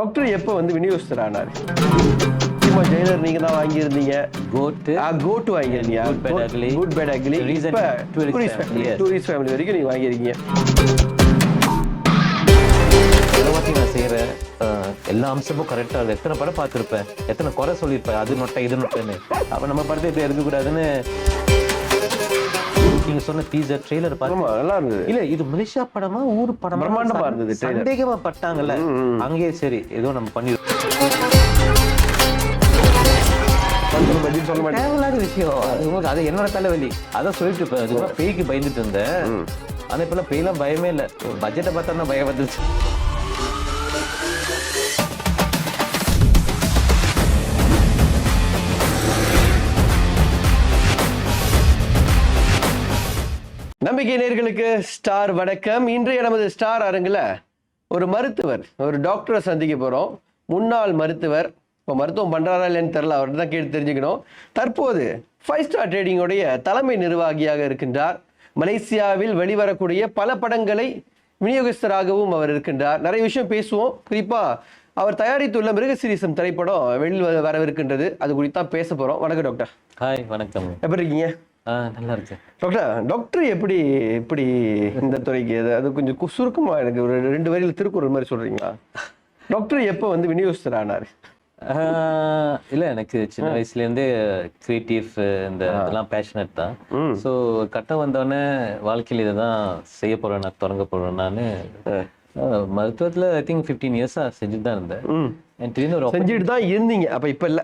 Doctor எப்போ வந்து விநியோகஸ்தர் ஆனார் சும்மா ஜெயிலர் நீங்க தான் வாங்கியிருந்தீங்க. கோட்டு. கோட்டு வாங்கியிருந்தீங்க. Good Bad Ugly. Good Bad Ugly இப்போ டூரிஸ்ட் ஃபேமிலி. டூரிஸ்ட் ஃபேமிலி வரைக்கும் நீங்க வாங்கியிருக்கீங்க. நான் செய்கிற எல்லா அம்சமும் கரெக்டாக இருக்குது எத்தனை படம் பார்த்துருப்பேன்? எத்தனை குறை சொல்லியிருப்பேன்? அது நொட்டை இது நொட்டைன்னு. அப்போ நம்ம படத்தை இப்படி இருக்கக்கூடாதுன்னு நீங்க சொன்ன டீசர் ட்ரெய்லர் பார்த்து ஆமா நல்லா இருந்தது. இல்ல இது மலேசியா படமா ஊர் படமா? பிரம்மாண்டமா இருந்தது. சந்தேகமா பட்டாங்கல்ல. அங்கேயே சரி ஏதோ நம்ம பண்ணி வந்து பதில் சொல்ல மாட்டேன். தேவையில்லாத விஷயம். அது என்னோட தலைவலி. அதான் சொல்லிட்டு இருப்பேன் அதுக்கு பேய்க்கு பயந்துட்டு இருந்தேன். ஆனா இப்பெல்லாம் பேய்லாம் பயமே இல்லை. பட்ஜெட்டை பார்த்தா பயம் வந்துருச்சு. நம்பிக்கை நேர்களுக்கு ஸ்டார் வணக்கம். இன்றைய நமது ஸ்டார் அரங்குல ஒரு மருத்துவர் ஒரு டாக்டரை சந்திக்க போறோம். முன்னாள் மருத்துவர் இப்போ மருத்துவம் பண்றாரா இல்லைன்னு தெரியல அவர்கிட்ட தான் கேட்டு தெரிஞ்சுக்கணும். தற்போது ஃபைவ் ஸ்டார் ட்ரேடிங்கோடைய தலைமை நிர்வாகியாக இருக்கின்றார். மலேசியாவில் வெளிவரக்கூடிய பல படங்களை விநியோகஸ்தராகவும் அவர் இருக்கின்றார். நிறைய விஷயம் பேசுவோம். குறிப்பா அவர் தயாரித்துள்ள மிருகசிரீசம் திரைப்படம் வெளியில் வரவிருக்கின்றது. அது குறித்து தான் பேச போறோம். வணக்கம் டாக்டர். ஹாய் வணக்கம். எப்படி இருக்கீங்க? நல்லா இருக்கு. டாக்டர் டாக்டர் எப்படி எப்படி இந்த துறைக்கு அது கொஞ்சம் சுருக்கமா எனக்கு ஒரு ரெண்டு வரியில் திருக்குறள் மாதிரி சொல்றீங்களா? டாக்டர் எப்போ வந்து விநியோகஸ்தர் ஆனார் இல்ல எனக்கு சின்ன வயசுல இருந்தே கிரியேட்டிவ் இந்த இதெல்லாம் பேஷனட் தான். ஸோ கட்டம் வந்தோடனே வாழ்க்கையில இதை தான் செய்ய போறேன் நான் தொடங்க போறேன் நான். மருத்துவத்துல ஐ திங்க் ஃபிஃப்டீன் இயர்ஸா செஞ்சுட்டு தான் இருந்தேன் செஞ்சுட்டு தான் இருந்தீங்க. அப்ப இப்ப இல்ல.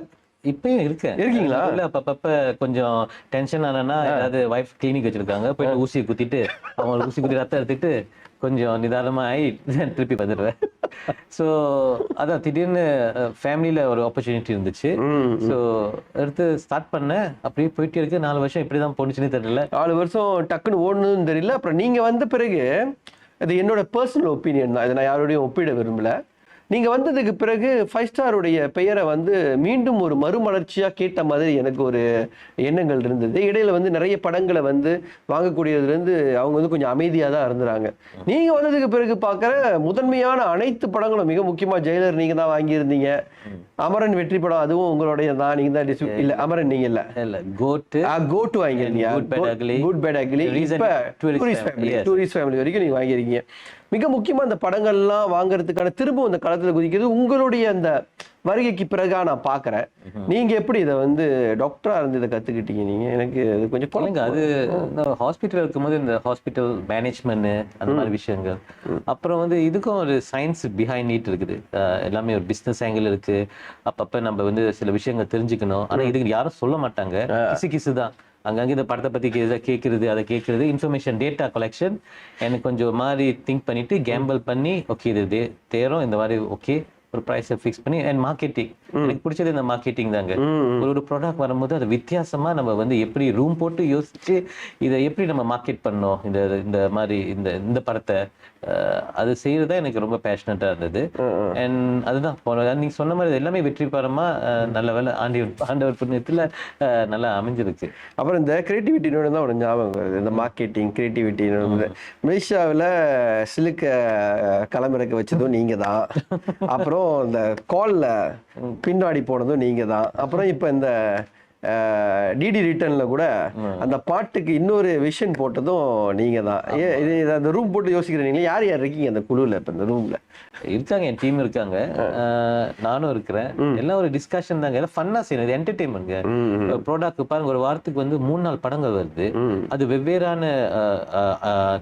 இப்பயும் இருக்கேன். இருக்கீங்களா? இல்ல அப்பப்ப கொஞ்சம் டென்ஷன் ஆனா ஏதாவது வைஃப் கிளினிக் வச்சிருக்காங்க. போயிட்டு ஊசியை குத்திட்டு அவங்களுக்கு ஊசி குத்தி ரத்தம் எடுத்துட்டு கொஞ்சம் நிதானமா ஆகி திருப்பி வந்துடுவேன். ஸோ அதான் திடீர்னு ஃபேமிலியில ஒரு ஆப்பர்ச்சுனிட்டி இருந்துச்சு. ஸோ எடுத்து ஸ்டார்ட் பண்ணேன். அப்படியே போயிட்டே இருக்கு. நாலு வருஷம் இப்படி தான் போணுச்சுன்னு தெரியல. நாலு வருஷம் டக்குன்னு ஓடணும்னு தெரியல. அப்புறம் நீங்க வந்த பிறகு அது என்னோட பர்சனல் ஒப்பீனியன் தான். இதை நான் யாரோடையும் ஒப்பிட விரும்பல. நீங்க வந்ததுக்கு பிறகு ஃபைவ் ஸ்டாருடைய பெயரை வந்து மீண்டும் ஒரு மறுமலர்ச்சியா கேட்ட மாதிரி எனக்கு ஒரு எண்ணங்கள் இருந்தது. இடையில வந்து நிறைய படங்களை வந்து வாங்கக்கூடியதுல இருந்து அவங்க வந்து கொஞ்சம் அமைதியா தான் இருந்தாங்க. நீங்க வந்ததுக்கு பிறகு பார்க்குற முதன்மையான அனைத்து படங்களும் மிக முக்கியமா ஜெயிலர் நீங்க தான் வாங்கியிருந்தீங்க. அமரன் வெற்றி படம் அதுவும் உங்களுடைய தான் நீங்க தான் distrib- இல்ல அமரன் நீங்க இல்ல. இல்ல GOAT. GOAT Bad Ugly. Good Bad Ugly Recent இப்ப Tourist டூரிஸ்ட் ஃபேமிலி. டூரிஸ்ட் ஃபேமிலி வரைக்கும் நீங்க வாங்கியிருக்கீங்க. மிக முக்கியமா அந்த படங்கள்லாம் வாங்குறதுக்கான திரும்ப அந்த களத்துல குதிக்கிறது உங்களுடைய அந்த வருகைக்கு பிறகா நான் பாக்குறேன். நீங்க எப்படி இதை வந்து டாக்டரா இருந்து இதை கத்துக்கிட்டீங்க நீங்க? எனக்கு அது கொஞ்சம் இல்லைங்க குழந்தை அது ஹாஸ்பிட்டல் இருக்கும்போது இந்த ஹாஸ்பிட்டல் மேனேஜ்மெண்ட் அந்த மாதிரி விஷயங்கள். அப்புறம் வந்து இதுக்கும் ஒரு சயின்ஸ் பிஹைண்ட் நீட் இருக்குது. எல்லாமே ஒரு பிஸ்னஸ் ஆங்கிள் இருக்கு. அப்பப்ப நம்ம வந்து சில விஷயங்கள் தெரிஞ்சுக்கணும். ஆனா இதுக்கு யாரும் சொல்ல மாட்டாங்க. கிசு கிசு தான் அங்கங்க இந்த படத்தை பத்தி கே- கேட்குறது அதை கேட்குறது இன்ஃபர்மேஷன் டேட்டா கலெக்ஷன் எனக்கு கொஞ்சம் மாதிரி திங்க் பண்ணிட்டு கேம்பிள் பண்ணி ஓகே இது தே- தேரும் இந்த மாதிரி ஓகே ஒரு ப்ரைஸை ஃபிக்ஸ் பண்ணி அண்ட் மார்க்கெட்டிங் எனக்கு பிடிச்சது இந்த மார்க்கெட்டிங் தாங்க. ஒரு ஒரு ப்ராடக்ட் வரும்போது அது வித்தியாசமா நம்ம வந்து எப்படி ரூம் போட்டு யோசிச்சு இதை எப்படி நம்ம மார்க்கெட் பண்ணோம்? இந்த இந்த மாதிரி இந்த இந்த படத்தை அது செய்யறது தான் எனக்கு ரொம்ப பேஷனட்டா இருந்தது. அண்ட் அதுதான் போன நீங்க சொன்ன மாதிரி எல்லாமே வெற்றி பெறமா நல்ல வேலை ஆண்டி ஆண்டவர் புண்ணியத்துல நல்லா அமைஞ்சிருக்கு. அப்புறம் இந்த கிரியேட்டிவிட்டினோட தான் ஒரு ஞாபகம் வருது. இந்த மார்க்கெட்டிங் கிரியேட்டிவிட்டி மலேசியாவில் சிலுக்க களமிறக்க வச்சதும் நீங்க தான் அப்புறம் இந்த கால்ல பின்னாடி போனதும் நீங்க தான் அப்புறம் இப்போ இந்த டிடி ரிட்டர்ன்ல கூட அந்த பாட்டுக்கு இன்னொரு விஷன் போட்டதும் நீங்க தான். இது அந்த ரூம் போட்டு யோசிக்கிறீங்க யார் யார் இருக்கீங்க அந்த குழுவில் இப்போ இந்த ரூம்ல இருக்காங்க என் டீம் இருக்காங்க. நானும் இருக்கிறேன். எல்லாம் ஒரு டிஸ்கஷன் தாங்க. எல்லாம் ஃபன்னா செய்யணும் இது என்டர்டைன்மெண்ட்ங்க ப்ராடக்ட் பாருங்க ஒரு வாரத்துக்கு வந்து மூணு நாள் படங்கள் வருது. அது வெவ்வேறான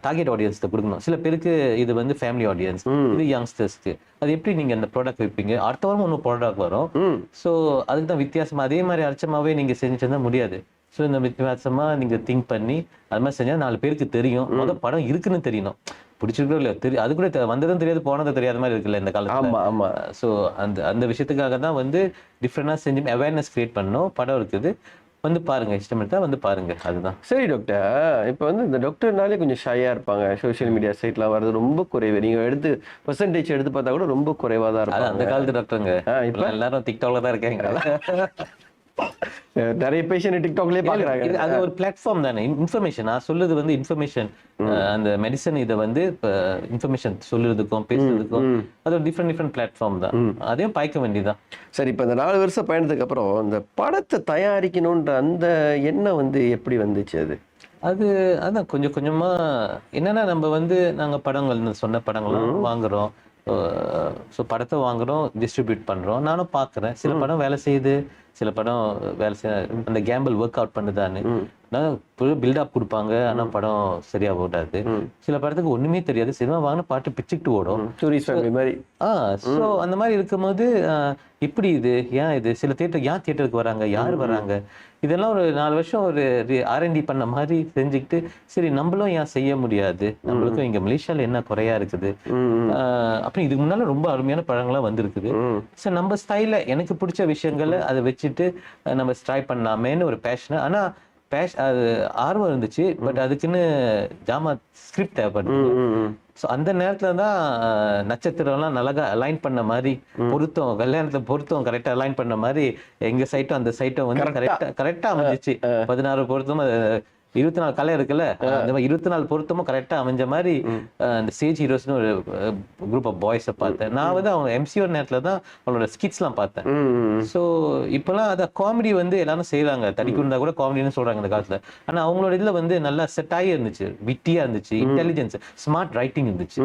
டார்கெட் ஆடியன்ஸ் கொடுக்கணும். சில பேருக்கு இது வந்து ஃபேமிலி ஆடியன்ஸ் இது யங்ஸ்டர்ஸ்க்கு அது எப்படி நீங்க அந்த ப்ராடக்ட் வைப்பீங்க? அடுத்த வாரம் ஒன்று ப்ராடக்ட் வரும். ஸோ அதுக்கு தான் வித்தியாசமா அதே மாதிரி அடிச்சமாவே நீங்க செஞ்சுட்டு முடியாது. ஸோ இந்த வித்தியாசமா நீங்க திங்க் பண்ணி அது மாதிரி செஞ்சா நாலு பேருக்கு தெரியும். முதல் படம் இருக்குன்னு தெரியணும். பிடிச்சிருக்கோ இல்லையோ தெரியும் அது கூட வந்ததும் தெரியாது போனதும் தெரியாத மாதிரி இருக்குல்ல இந்த காலத்துல. ஆமா ஆமா. ஸோ அந்த அந்த விஷயத்துக்காக தான் வந்து டிஃப்ரெண்டாக செஞ்சு அவேர்னஸ் கிரியேட் பண்ணோம் படம் இருக்குது. வந்து பாருங்க இஷ்டம் எடுத்தா வந்து பாருங்க. அதுதான். சரி டாக்டர் இப்போ வந்து இந்த டாக்டர்னாலே கொஞ்சம் ஷையா இருப்பாங்க. சோஷியல் மீடியா சைட்லாம் வர்றது ரொம்ப குறைவு. நீங்க எடுத்து பெர்சன்டேஜ் எடுத்து பார்த்தா கூட ரொம்ப குறைவா தான் அது அந்த காலத்து டாக்டருங்க? இப்ப? எல்லாரும் டிக்டாக்ல தான் இருக்காங்க. நிறைய பேஷண்ட் டிக்டாக்லயே பாக்குறாங்க அது ஒரு பிளாட்ஃபார்ம் தானே. இன்ஃபர்மேஷன் நான் சொல்லுது வந்து இன்ஃபர்மேஷன் அந்த மெடிசன் இதை வந்து இப்போ இன்ஃபர்மேஷன் சொல்லுறதுக்கும் பேசுறதுக்கும் அது ஒரு டிஃப்ரெண்ட் டிஃப்ரெண்ட் பிளாட்ஃபார்ம் தான். அதையும் பாய்க்க வேண்டியதுதான். சரி இப்ப இந்த நாலு வருஷம் பயணத்துக்கு அப்புறம் இந்த படத்தை தயாரிக்கணும்ன்ற அந்த எண்ணம் வந்து எப்படி வந்துச்சு அது? அது அதான் கொஞ்சம் கொஞ்சமா என்னன்னா நம்ம வந்து நாங்க படங்கள் சொன்ன படங்கள்லாம் வாங்குறோம். ஸோ படத்தை வாங்குறோம் டிஸ்ட்ரிபியூட் பண்றோம். நானும் பார்க்குறேன் சில படம் வேலை செய்யுது. சில படம் வேலை செய்ய அந்த கேம்பிள் ஒர்க் அவுட் பண்ணுதான்னு. பில்டப் கொடுப்பாங்க. ஆனா படம் சரியா ஓடாது. சில படத்துக்கு ஒண்ணுமே தெரியாது. சினிமா வாங்கின பாட்டு பிச்சுக்கிட்டு ஓடும். மாதிரி. ஆ ஸோ அந்த மாதிரி இருக்கும்போது இப்படி இது ஏன் இது? சில தியேட்டர் ஏன் தியேட்டருக்கு வராங்க? யார் வராங்க? இதெல்லாம் ஒரு நாலு வருஷம் ஒரு ஆர்என்டி பண்ண மாதிரி செஞ்சுக்கிட்டு சரி நம்மளும் ஏன் செய்ய முடியாது? நம்மளுக்கும் இங்க மலேசியால என்ன குறையா இருக்குது? அப்புறம் இதுக்கு முன்னால ரொம்ப அருமையான பழங்கள்லாம் வந்திருக்குது. ஸோ நம்ம ஸ்டைல எனக்கு பிடிச்ச விஷயங்களை அதை வச்சுட்டு அஹ், நம்ம ட்ரை பண்ணலாமேன்னு ஒரு பேஷன் ஆனா பேஷ் அது ஆர்வம் இருந்துச்சு. பட் அதுக்குன்னு ஜாமா ஸ்கிரிப்ட் தேவைப்படுது ஸோ அந்த நேரத்துல தான் நட்சத்திரம்லாம் நல்லா அலைன் பண்ண மாதிரி பொருத்தம் கல்யாணத்துல பொருத்தம் கரெக்டா அலைன் பண்ண மாதிரி எங்க சைட்டும் அந்த சைட்டும் வந்து கரெக்டா கரெக்டா அமைஞ்சிச்சு. பதினாறு பொருத்தமும் அது இருபத்தி நாலு கலை இருக்குல்ல? அந்த மாதிரி இருபத்தி நாலு பொருத்தமும் கரெக்டா அமைஞ்ச மாதிரி அந்த சேஜ் ஹீரோஸ்னு ஒரு குரூப் ஆஃப் பாய்ஸை பார்த்தேன். நான் வந்து அவங்க எம்சிஓ நேரத்துல தான் அவங்களோட ஸ்கிட்ஸ்லாம் பார்த்தேன். ஸோ இப்போலாம் அதை காமெடி வந்து எல்லாரும் செய்றாங்க. தடிக்குண்டா கூட காமெடின்னு சொல்றாங்க இந்த காலத்துல. ஆனா அவங்களோட இதுல வந்து நல்லா செட் ஆகி இருந்துச்சு. விட்டியா இருந்துச்சு. இன்டெலிஜென்ஸ் ஸ்மார்ட் ரைட்டிங் இருந்துச்சு.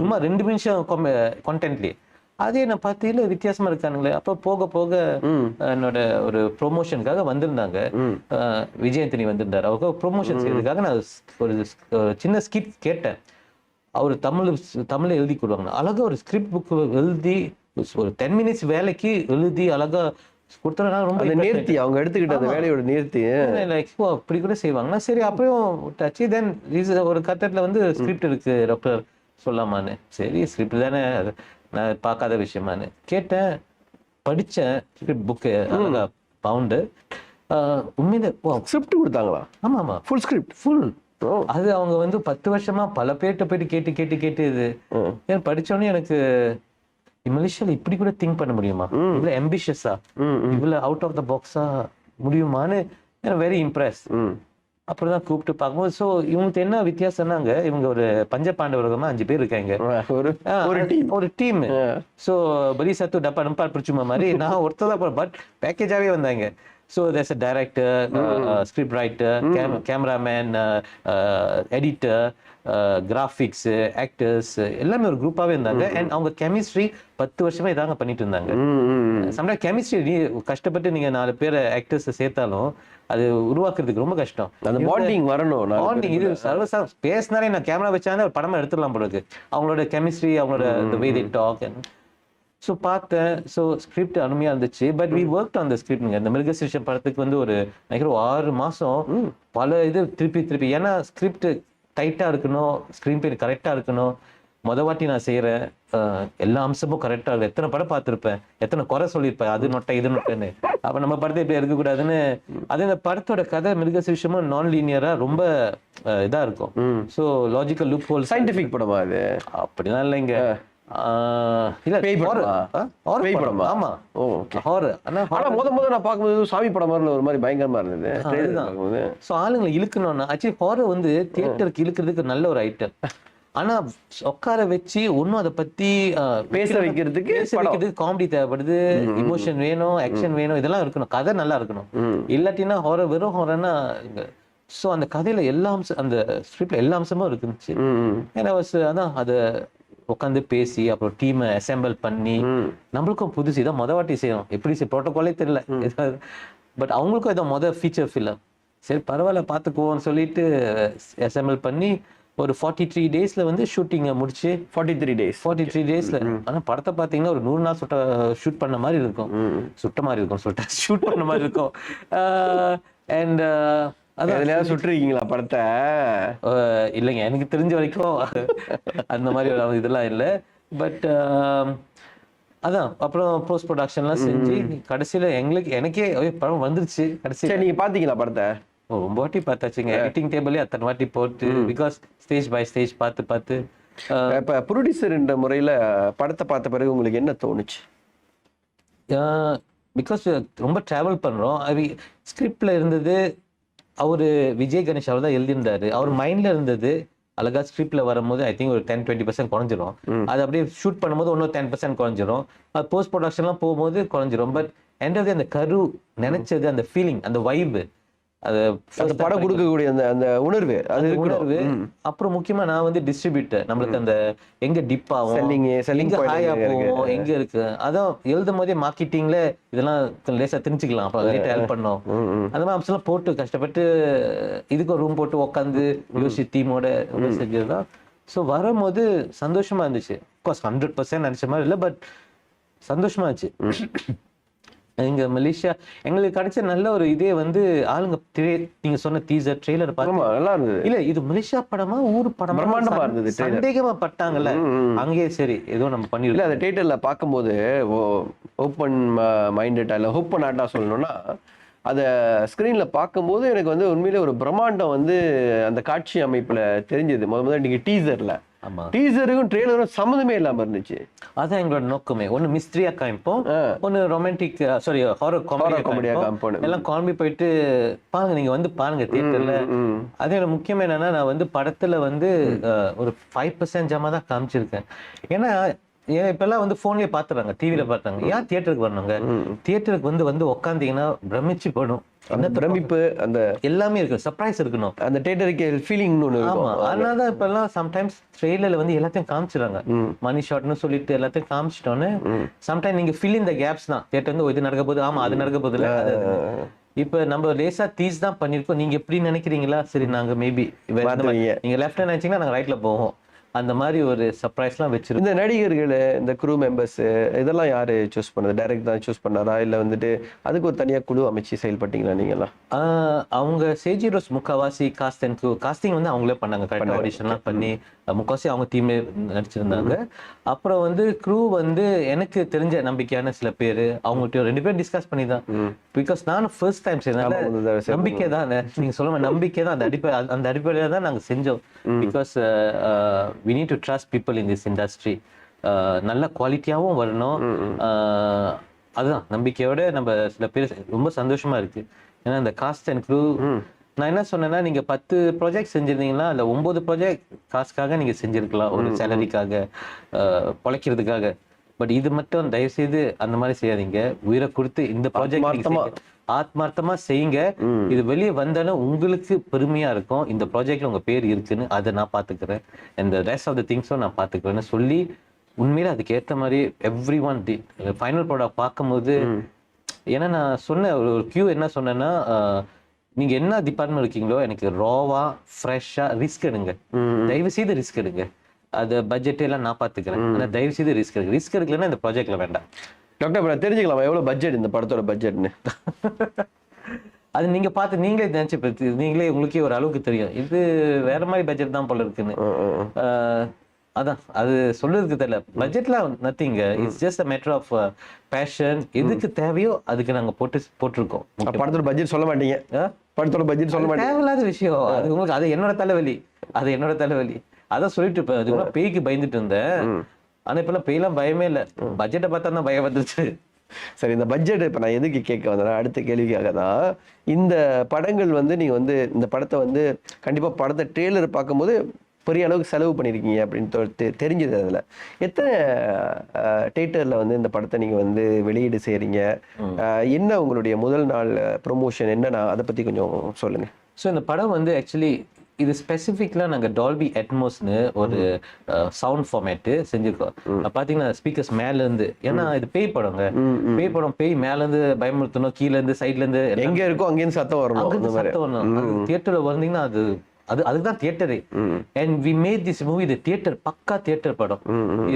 சும்மா ரெண்டு நிமிஷம் கண்டென்ட்லயே அதே நான் பார்த்தீங்களா வித்தியாசமா இருக்கானுங்களே. அப்போ போக போக என்னோட ஒரு ப்ரொமோஷனுக்காக வந்திருந்தாங்க. விஜயந்தினி வந்திருந்தாரு. அவங்க ப்ரொமோஷன் செய்யறதுக்காக நான் ஒரு சின்ன ஸ்கிட் கேட்டேன். அவர் தமிழ் தமிழ்ல எழுதி கொடுவாங்க. அழகா ஒரு ஸ்கிரிப்ட் புக் எழுதி ஒரு டென் மினிட்ஸ் வேலைக்கு எழுதி அழகா கொடுத்தா ரொம்ப நேர்த்தி அவங்க எடுத்துக்கிட்ட அந்த வேலையோட நேர்த்தி ஓ அப்படி கூட செய்வாங்கன்னா சரி அப்புறம் டச்சு தென் ஒரு கட்டத்துல வந்து ஸ்கிரிப்ட் இருக்கு டாக்டர் சொல்லாமான்னு சரி ஸ்கிரிப்ட் தானே. நான் பார்க்காத விஷயமான்னு கேட்டேன் ஸ்கிரிப்ட் புக்கு பவுண்டு உண்மையில ஸ்கிரிப்ட் கொடுத்தாங்களா? ஆமா ஆமா. ஃபுல் ஸ்கிரிப்ட் ஃபுல் அது அவங்க வந்து பத்து வருஷமா பல பேர்கிட்ட போயிட்டு கேட்டு கேட்டு கேட்டு இது. ஏன் படிச்சோடனே எனக்கு மலேசியால இப்படி கூட திங்க் பண்ண முடியுமா? இவ்வளவு ambitious-ஆ இவ்வளவு அவுட் ஆஃப் த பாக்ஸா முடியுமான்னு? வெரி இம்ப்ரெஸ் அப்புறம் தான் கூப்பிட்டு பார்க்கும்போது ஸோ இவங்களுக்கு என்ன வித்தியாசம்னாங்க இவங்க ஒரு பஞ்ச பாண்டவர்கமா அஞ்சு பேர் இருக்காங்க. ஒரு டீம் ஒரு டீம் ஸோ பரி சத்து டப்பா நம்பா பிடிச்சுமா மாதிரி நான் ஒருத்தர் தான் பட் பேக்கேஜாவே வந்தாங்க. So there's a director script writer cameraman editor graphics actors எல்லாமே ஒரு குரூப்பாவே இருந்தாங்க. அண்ட் அவங்க கெமிஸ்ட்ரி பத்து வருஷமா இதாங்க பண்ணிட்டு இருந்தாங்க. சம்டைம் கெமிஸ்ட்ரி கஷ்டப்பட்டு நீங்க நாலு பேரை ஆக்டர்ஸ் சேர்த்தாலும் அது உருவாக்குறதுக்கு ரொம்ப கஷ்டம். அந்த பாண்டிங் வரணும் பாண்டிங் இது சர்வசா பேசினாலே நான் கேமரா வச்சாலே ஒரு படமா எடுத்துடலாம் போல இருக்கு. அவங்களோட கெமிஸ்ட்ரி அவங்களோட வே தே டாக் ஸோ பார்த்தேன். ஸோ ஸ்கிரிப்ட் அருமையா இருந்துச்சு. But we work on the ஸ்கிரிப்ட்ங்க இந்த மிருகசிருஷம் படத்துக்கு வந்து ஒரு நினைக்கிறேன் ஒரு ஆறு மாசம் பல இது திருப்பி திருப்பி. ஏன்னா ஸ்கிரிப்ட் டைட்டா இருக்கணும் ஸ்க்ரீன் பிளே கரெக்டா இருக்கணும். மொத வாட்டி நான் செய்யறேன் அஹ், எல்லா அம்சமும் கரெக்டா இருக்கு எத்தனை படம் பார்த்திருப்பேன்? எத்தனை குறை சொல்லியிருப்பேன்? அது நொட்டை இது நொட்டைன்னு. அப்ப நம்ம படத்தை இப்படி இருக்கக்கூடாதுன்னு அது இந்த படத்தோட கதை மிருகசிருஷமும் நான் லீனியரா ரொம்ப அஹ், இதா இருக்கும். So logical loop holes scientific படமா அது? அப்படிலாம் இல்லைங்க. இல்ல பேய் படம். ஆமா. ஓ ஹாரர் ஆனா முத முத நான் பார்க்கும்போது சாமி படம் மாதிரி ஒரு மாதிரி பயங்கரமா இருந்தது. அதுதான். ஸோ ஆளுங்களை இழுக்கணும்னா ஆக்சுவலி ஹாரர் வந்து தியேட்டருக்கு இழுக்கிறதுக்கு நல்ல ஒரு ஐட்டம் ஆனா உட்கார வச்சு ஒன்னும் அதை பத்தி பேச வைக்கிறதுக்கு பேச வைக்கிறதுக்கு காமெடி தேவைப்படுது. இமோஷன் வேணும் ஆக்ஷன் வேணும் இதெல்லாம் இருக்கணும். கதை நல்லா இருக்கணும். இல்லாட்டினா ஹாரர் வெறும் ஹாரர்னா ஸோ அந்த கதையில எல்லா அம்சம் அந்த ஸ்கிரிப்ட்ல எல்லா அம்சமும் இருந்துச்சு. ஏன்னா அதான் அதை உட்காந்து பேசி அப்புறம் டீமை அசெம்பிள் பண்ணி நம்மளுக்கும் புதுசு இதான் மொத வாட்டி செய்யணும் எப்படி ப்ரோட்டோகாலே தெரியல. பட் அவங்களுக்கும் இதான் மொத ஃபீச்சர் ஃபில்லம் சரி பரவாயில்ல பார்த்துக்குவோம்னு சொல்லிட்டு அசெம்பிள் பண்ணி ஒரு ஃபார்ட்டி த்ரீ டேஸ்ல வந்து ஷூட்டிங்கை முடிச்சு 43 டேஸ் ஃபார்ட்டி த்ரீ டேஸ்ல ஆனா படத்தை பார்த்தீங்கன்னா ஒரு நூறு நாள் சுட்ட ஷூட் பண்ண மாதிரி இருக்கும். சுட்ட மாதிரி இருக்கும் சொல்லிட்டு ஷூட் பண்ண மாதிரி இருக்கும். அண்ட் அதான். எதுலயாவது சுட்டுருக்கீங்களா படத்தை? இல்லைங்க. எனக்கு தெரிஞ்ச வரைக்கும் அந்த மாதிரி ஒரு இதெல்லாம் இல்லை. பட் அதான். அப்புறம் போஸ்ட் ப்ரொடக்ஷன்லாம் செஞ்சு கடைசியில எங்களுக்கு எனக்கே படம் வந்துருச்சு. கடைசி சரி நீங்க பாத்தீங்களா படத்தை? ரொம்ப வாட்டி பார்த்தாச்சுங்க. எடிட்டிங் டேபிளே அத்தனை வாட்டி போட்டு பிகாஸ் ஸ்டேஜ் பை ஸ்டேஜ் பார்த்து பார்த்து இப்ப ப்ரொடியூசர் என்ற முறையில படத்தை பார்த்த பிறகு உங்களுக்கு என்ன தோணுச்சு? பிகாஸ் ரொம்ப டிராவல் பண்றோம். அது ஸ்கிரிப்ட்ல இருந்தது அவரு விஜய் கணேஷ் அவர் தான் எழுதியிருந்தாரு. அவர் மைண்ட்ல இருந்தது அழகா ஸ்கிரிப்ட்ல வரும்போது ஐ திங்க் ஒரு டென் டுவெண்ட்டி பர்சன்ட் குறைஞ்சிரும். அது அப்படியே ஷூட் பண்ணும்போது இன்னும் டென் பர்சன்ட் குறைஞ்சிரும். அது போஸ்ட் ப்ரொடக்ஷன்லாம் போகும்போது குறைஞ்சிரும். பட் எண்ட் அந்த கரு நினைச்சது அந்த ஃபீலிங் அந்த வைபு அந்த படம் கொடுக்கக்கூடிய அந்த அந்த உணர்வு அது உணர்வு. அப்புறம் முக்கியமா நான் வந்து டிஸ்ட்ரிபியூட்டர் நம்மளுக்கு அந்த எங்க டிப் ஆகும் எங்க point ஹாயா? போகும் எங்க இருக்கு. அதான் எழுதும் போதே மார்க்கெட்டிங்ல இதெல்லாம் லேசா தெரிஞ்சுக்கலாம். அப்ப லேட்டா ஹெல்ப் பண்ணோம். அந்த மாதிரி அம்சம்லாம் போட்டு கஷ்டப்பட்டு இதுக்கு ரூம் போட்டு உட்காந்து யோசிச்சு டீமோட செஞ்சதுதான். ஸோ வரும்போது சந்தோஷமா இருந்துச்சு. கோர்ஸ் ஹண்ட்ரட் பர்சன்ட் நினைச்ச மாதிரி இல்லை பட் சந்தோஷமா இருந்துச்சு. எங்க மலேசியா எங்களுக்கு கிடைச்ச நல்ல ஒரு இதே வந்து ஆளுங்க நீங்க சொன்ன டீசர் ட்ரெய்லர் பார்த்து ஆமா நல்லா இருந்தது. இல்ல இது மலேசியா படமா ஊர் படமா? பிரம்மாண்டமா இருந்தது. சந்தேகமா பட்டாங்கல்ல. அங்கேயே சரி ஏதோ நம்ம இல்ல பண்ணிருக்கோம் அந்த தேட்டர்ல பார்க்கும்போது ஓப்பன் மைண்டட் இல்ல ஓப்பன் ஆட்டா சொல்லணும்னா அதை ஸ்க்ரீன்ல பார்க்கும்போது எனக்கு வந்து உண்மையிலே ஒரு பிரம்மாண்டம் வந்து அந்த காட்சி அமைப்புல தெரிஞ்சது. முத முதல்ல நீங்க டீசர்ல டீசருக்கும் ட்ரெய்லரும் சம்மந்தமே இல்லாம இருந்துச்சு. அதான் எங்களோட நோக்கமே. ஒன்னு மிஸ்ட்ரியா காமிப்போம் ஒன்னு ரொமான்டிக் சாரி ஹாரர் காமெடியா காமிப்போம். எல்லாம் காமெடி போயிட்டு பாருங்க நீங்க வந்து பாருங்க தியேட்டர்ல. அதே முக்கியம் என்னன்னா நான் வந்து படத்துல வந்து ஒரு ஃபைவ் பர்சன்ட் ஜாமா தான் காமிச்சிருக்கேன். ஏன்னா ஏன் இப்பெல்லாம் வந்து போன்லயே பாத்துறாங்க டிவில பாத்துறாங்க. ஏன் தியேட்டருக்கு வரணுங்க? தியேட்டருக்கு வந்து வந்து உக்காந்தீங்கன்னா பிரமிச்சு போடும் அந்த பிரமிப்பு அந்த எல்லாமே இருக்கு. சர்ப்ரைஸ் இருக்கணும் அந்த தேட்டருக்கு ஃபீலிங்னு ஒன்று இருக்கும். அதனால தான் இப்ப எல்லாம் சம்டைம்ஸ் ட்ரெயிலர்ல வந்து எல்லாத்தையும் காமிச்சிடுறாங்க. மணி ஷாட்னு சொல்லிட்டு எல்லாத்தையும் காமிச்சிட்டோன்னு சம்டைம் நீங்க ஃபில் இந்த கேப்ஸ் தான். தேட்டர் வந்து இது நடக்க போகுது. ஆமா அது நடக்க போகுது இல்ல. இப்ப நம்ம லேசா தீஸ் தான் பண்ணிருக்கோம் நீங்க எப்படி நினைக்கிறீங்களா? சரி நாங்க மேபி. நீங்க லெஃப்ட்ல நினைச்சீங்கன்னா நாங்க ரைட்ல போவோம். அந்த மாதிரி ஒரு சர்ப்ரைஸ்லாம் வச்சிருக்கோம் இந்த நடிகர்கள் இந்த குரூ மெம்பர்ஸ் இதெல்லாம் யாரு சூஸ் பண்ணது? டைரக்ட் தான் சூஸ் பண்ணாரா? இல்ல வந்துட்டு அதுக்கு ஒரு தனியா குழு அமைச்சு செயல்பட்டீங்களா நீங்கலாம் ஆஹ் அவங்க சேஜி ரோஸ் முக்காவாசி காஸ்ட் காஸ்டிங் வந்து அவங்களே பண்ணாங்க. கரெக்டாக ஆடிஷன்லாம் பண்ணி அஹ் முக்காவாசி அவங்க டீமே நடிச்சிருந்தாங்க. அப்புறம் வந்து க்ரூ வந்து எனக்கு தெரிஞ்ச நம்பிக்கையான சில பேர் அவங்கள்ட்ட ரெண்டு பேரும் டிஸ்கஸ் பண்ணி தான். பிகாஸ் நானும் ஃபர்ஸ்ட் டைம் தடவை நம்பிக்கை தான். நீங்க சொல்ல மாதிரி நம்பிக்கை தான். அந்த அடிப்படை அந்த அடிப்படையில தான் நாங்க செஞ்சோம். Because we need to trust people in this industry நல்ல குவாலிட்டியாவும் வரணும். அதுதான். நம்பிக்கையோட நம்ம சில பேர் ரொம்ப சந்தோஷமா இருக்கு. ஏன்னா இந்த காஸ்ட் அண்ட் க்ரூ நான் என்ன சொன்னேன்னா நீங்க பத்து ப்ராஜெக்ட் செஞ்சிருந்தீங்கன்னா இல்ல ஒன்பது ப்ராஜெக்ட் காசுக்காக நீங்க செஞ்சிருக்கலாம். ஒரு சேலரிக்காக பொழைக்கிறதுக்காக. பட் இது மட்டும் தயவு செய்து அந்த மாதிரி செய்யாதீங்க. உயிரை கொடுத்து இந்த. ப்ராஜெக்ட் ஆத்மார்த்தமா செய்யுங்க. இது வெளியே வந்தாலும் உங்களுக்கு பெருமையா இருக்கும். இந்த ப்ராஜெக்ட்ல உங்க பேர் இருக்குன்னு அதை நான் பாத்துக்கிறேன் இந்த ரெஸ்ட் ஆஃப் த திங்ஸும் நான் பாத்துக்கிறேன்னு சொல்லி உண்மையில அதுக்கு ஏத்த மாதிரி every one the final product பார்க்கும்போது ஏன்னா நான் சொன்ன ஒரு கியூ என்ன சொன்னேன்னா நீங்க என்ன டிபார்ட்மெண்ட் இருக்கீங்களோ எனக்கு ராவா ஃப்ரெஷ்ஷா ரிஸ்க் எடுங்க. தயவு செய்து ரிஸ்க் எடுங்க. அது பட்ஜெட் எல்லாம் நான் பாத்துக்கிறேன். ஆனா தயவு செய்து ரிஸ்க் எடுங்க. ரிஸ்க் எடுக்கலன்னா இந்த ப்ராஜெக்ட்ல வேண்டாம். டாக்டர் தெரிஞ்சுக்கலாமா? எவ்வளவு பட்ஜெட் இந்த படத்தோட பட்ஜெட்னு அது நீங்க பார்த்து நீங்களே நினைச்சு நீங்களே உங்களுக்கே ஒரு அளவுக்கு தெரியும். இது வேற மாதிரி பட்ஜெட் தான் போல இருக்குன்னு. அதான். அது சொல்றதுக்கு தெரியல. பட்ஜெட்லாம் nothing it's just a matter of passion எதுக்கு தேவையோ அதுக்கு நாங்க போட்டு போட்டிருக்கோம். படத்தோட பட்ஜெட் சொல்ல மாட்டீங்க? படத்தோட பட்ஜெட் சொல்ல மாட்டீங்க தேவையில்லாத விஷயம். அது உங்களுக்கு அது என்னோட தலைவலி. அது என்னோட தலைவலி. அதான் சொல்லிட்டு இருப்பேன் அது பேய்க்கு பயந்துட்டு இருந்தேன். ஆனா இப்பெல்லாம் பேய்லாம் பயமே இல்ல. பட்ஜெட்டை பார்த்தா தான் பயம் வந்துருச்சு. சரி இந்த பட்ஜெட் இப்ப நான் எதுக்கு கேட்க வந்தேன்னா அடுத்த கேள்விக்காக தான். இந்த படங்கள் வந்து நீங்க வந்து இந்த படத்தை வந்து கண்டிப்பா படத்தை ட்ரெய்லர் பார்க்கும்போது பெரிய அளவுக்கு செலவு பண்ணியிருக்கீங்க அப்படின்னு தெரிஞ்சது அதுல. எத்தனை தேட்டர்ல வந்து இந்த படத்தை நீங்க வந்து வெளியீடு செய்றீங்க. அஹ், என்ன உங்களுடைய முதல் நாள் ப்ரொமோஷன் என்னன்னா அதை பத்தி கொஞ்சம் சொல்லுங்க. ஸோ இந்த படம் வந்து ஆக்சுவலி இது ஸ்பெசிஃபிக்லாம் நாங்கள் டால்பி அட்மோஸ்னு ஒரு சவுண்ட் ஃபார்மேட்டு செஞ்சுருக்கோம். பார்த்தீங்கன்னா ஸ்பீக்கர்ஸ் மேலேருந்து ஏன்னா இது பேய் படங்க. பேய் படம் பேய் மேலேருந்து பயமுறுத்தணும் கீழேருந்து சைட்லேருந்து எங்க இருக்கோ அங்கேருந்து சத்தம் வரணும் சத்தம் வரணும். தியேட்டர்ல வந்தீங்கன்னா அது அது அதுக்கு தான் தியேட்டரே and we made this movie இது தியேட்டர் பக்கா தியேட்டர் படம்.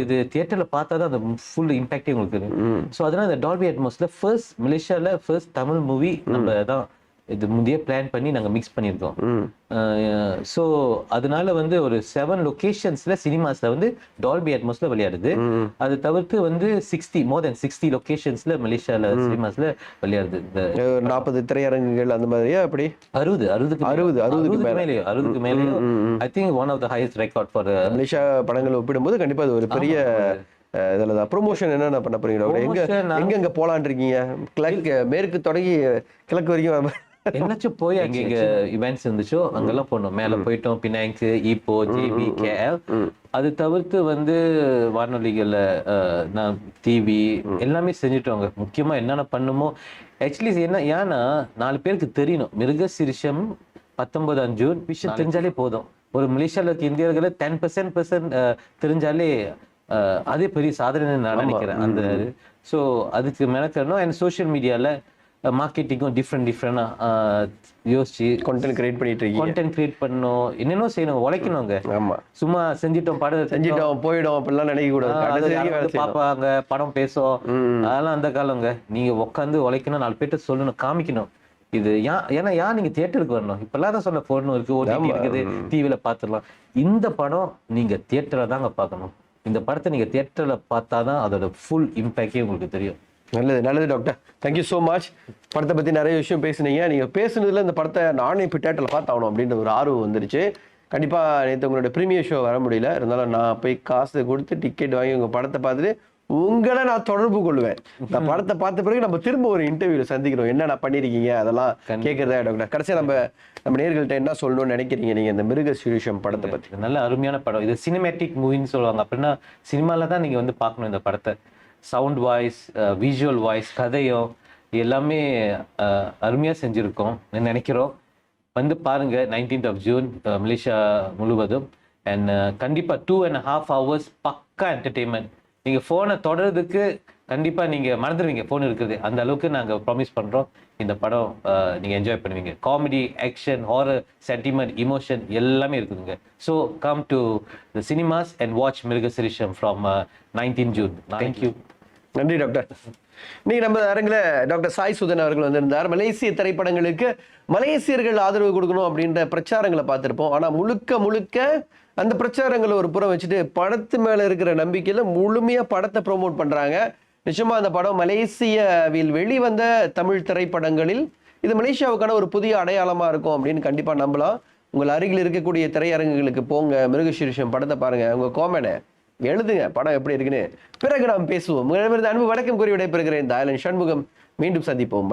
இது தியேட்டர்ல பார்த்தா தான் அந்த ஃபுல் இம்பாக்டே உங்களுக்கு ஸோ அதனால இந்த டால்பி அட்மாஸ்ல ஃபர்ஸ்ட் மலேசியால ஃபர்ஸ்ட் தமிழ் மூவி நம்ம தான் இது முந்தைய பிளான் பண்ணி நாங்க மிக்ஸ் பண்ணியிருக்கோம் ஸோ அதனால வந்து ஒரு செவன் லொகேஷன்ஸ்ல சினிமாஸ்ல வந்து டால்பி அட்மாஸ்ல விளையாடுது. அது தவிர்த்து வந்து சிக்ஸ்டி மோர் தென் சிக்ஸ்டி லொகேஷன்ஸ்ல மலேசியால சினிமாஸ்ல விளையாடுது. நாற்பது திரையரங்குகள் அந்த மாதிரியா அப்படி அறுபது அறுபதுக்கு அறுபது, அறுபதுக்கு அறுபதுக்கு மேலே. அறுபதுக்கு மேலே I think one of the highest record for Malaysia படங்களை ஒப்பிடும்போது கண்டிப்பா அது ஒரு பெரிய இதுல தான் ப்ரொமோஷன் என்னென்ன பண்ண போறீங்க? டாக்டர் எங்க Promotion நான்- எங்க எங்க போலான் இருக்கீங்க கிழக்கு மேற்கு தொடங்கி கிழக்கு வரைக்கும் என்னாச்சும் போய் அங்க இங்க இவெண்ட்ஸ் இருந்துச்சோ அங்கெல்லாம் போனோம். மேல போயிட்டோம். பினாங்கு ஈப்போ ஜிபி கேஎல் அது தவிர்த்து வந்து வானொலிகள்ல நான் டிவி எல்லாமே செஞ்சுட்டோங்க. முக்கியமா என்னென்ன பண்ணுமோ ஆக்சுவலி என்ன ஏன்னா நாலு பேருக்கு தெரியணும். மிருகசிரிஷம் பத்தொன்பதாம் ஜூன். விஷயம் தெரிஞ்சாலே போதும். ஒரு மலேசியால இருக்க இந்தியர்களை டென் பெர்சென்ட் பெர்சென்ட் தெரிஞ்சாலே அதே பெரிய சாதனை நான் நினைக்கிறேன். அந்த ஸோ அதுக்கு மெனக்கணும் அண்ட் சோஷியல் மீடியால மார்க்கெட்டிங்கும் டிஃப்ரெண்ட் டிஃப்ரெண்டாக யோசிச்சு கண்டென்ட் கிரியேட் பண்ணிட்டு இருக்கீங்க. கான்டென்ட் கிரியேட் பண்ணணும். என்னென்ன செய்யணும். உழைக்கணுங்க ஆமா. சும்மா செஞ்சிட்டோம் படம் செஞ்சிட்டோம் போயிடும் அப்படிலாம் நினைக்க கூடாது. பாப்பாங்க படம் பேசும். அதெல்லாம் அந்த காலங்க நீங்க உட்காந்து உழைக்கணும் நாலு பேர்ட்ட சொல்லணும் காமிக்கணும். இது ஏன் ஏன்னா ஏன் நீங்க தியேட்டருக்கு வரணும்? இப்பெல்லாம் தான் சொன்ன போன் இருக்கு ஓடிடி இருக்குது டிவில பாத்துடலாம் இந்த படம் நீங்க தியேட்டர்ல தாங்க பார்க்கணும். இந்த படத்தை நீங்க தியேட்டர்ல பார்த்தாதான் அதோட ஃபுல் இம்பேக்டே உங்களுக்கு தெரியும். நல்லது நல்லது டாக்டர் தேங்க்யூ ஸோ மச் படத்தை பற்றி நிறைய விஷயம் பேசுனீங்க. நீங்கள் பேசுனதுல இந்த படத்தை நானே இப்போ தேட்டரில் பார்த்தாகணும் அப்படின்ற ஒரு ஆர்வம் வந்துருச்சு. கண்டிப்பாக நேற்று உங்களோட ப்ரீமியர் ஷோ வர முடியல. இருந்தாலும் நான் போய் காசு கொடுத்து டிக்கெட் வாங்கி உங்கள் படத்தை பார்த்துட்டு உங்களை நான் தொடர்பு கொள்வேன். இந்த படத்தை பார்த்த பிறகு நம்ம திரும்ப ஒரு இன்டர்வியூல சந்திக்கிறோம். என்ன பண்ணிருக்கீங்க? அதெல்லாம் கேட்கறதா டாக்டர் கடைசியா நம்ம நம்ம நேர்கள்ட்ட என்ன சொல்லணும்னு நினைக்கிறீங்க நீங்க இந்த மிருக சுரேஷம் படத்தை பத்தி? இது நல்ல அருமையான படம். இது சினிமேட்டிக் மூவின்னு சொல்லுவாங்க. அப்படின்னா சினிமால தான் நீங்க வந்து பார்க்கணும் இந்த படத்தை. சவுண்ட் வாய்ஸ் விஷுவல் வாய்ஸ் கதையும் எல்லாமே uh, அருமையாக செஞ்சுருக்கோம் நினைக்கிறோம். வந்து பாருங்கள் நைன்டீன்த் ஆஃப் ஜூன் மலேசியா முழுவதும். அண்ட் கண்டிப்பாக டூ அண்ட் ஹாஃப் ஹவர்ஸ் பக்கா என்டர்டெயின்மெண்ட் நீங்கள் ஃபோனை தொடர்றதுக்கு கண்டிப்பாக நீங்கள் மறந்துடுவீங்க ஃபோன் இருக்குது அந்த அளவுக்கு நாங்கள் ப்ராமிஸ் பண்ணுறோம் இந்த படம் uh, நீங்கள் என்ஜாய் பண்ணுவீங்க. Comedy action horror sentiment emotion எல்லாமே இருக்குதுங்க. So come to the cinemas and watch Mirugasirisham from nineteen June thank you நன்றி டாக்டர். இன்னைக்கு நம்ம அரங்கில் டாக்டர் சாய் சுதன் அவர்கள் வந்திருந்தார். மலேசிய திரைப்படங்களுக்கு மலேசியர்கள் ஆதரவு கொடுக்கணும் அப்படின்ற பிரச்சாரங்களை பார்த்துருப்போம். ஆனா முழுக்க முழுக்க அந்த பிரச்சாரங்களை ஒரு புறம் வச்சுட்டு படத்து மேல இருக்கிற நம்பிக்கையில முழுமையா படத்தை ப்ரோமோட் பண்றாங்க. நிச்சயமா அந்த படம் மலேசியாவில் வெளிவந்த தமிழ் திரைப்படங்களில் இது மலேசியாவுக்கான ஒரு புதிய அடையாளமா இருக்கும் அப்படின்னு கண்டிப்பா நம்பலாம். உங்கள் அருகில் இருக்கக்கூடிய திரையரங்குகளுக்கு போங்க. மிருகசீரிஷம் படத்தை பாருங்க. உங்க கோமனை எழுதுங்க படம் எப்படி இருக்குன்னு. பிறகு நாம் பேசுவோம். அன்பு வணக்கம் கூறி விடைபெறுகிறேன். தாயலன் சண்முகம். மீண்டும் சந்திப்போம்.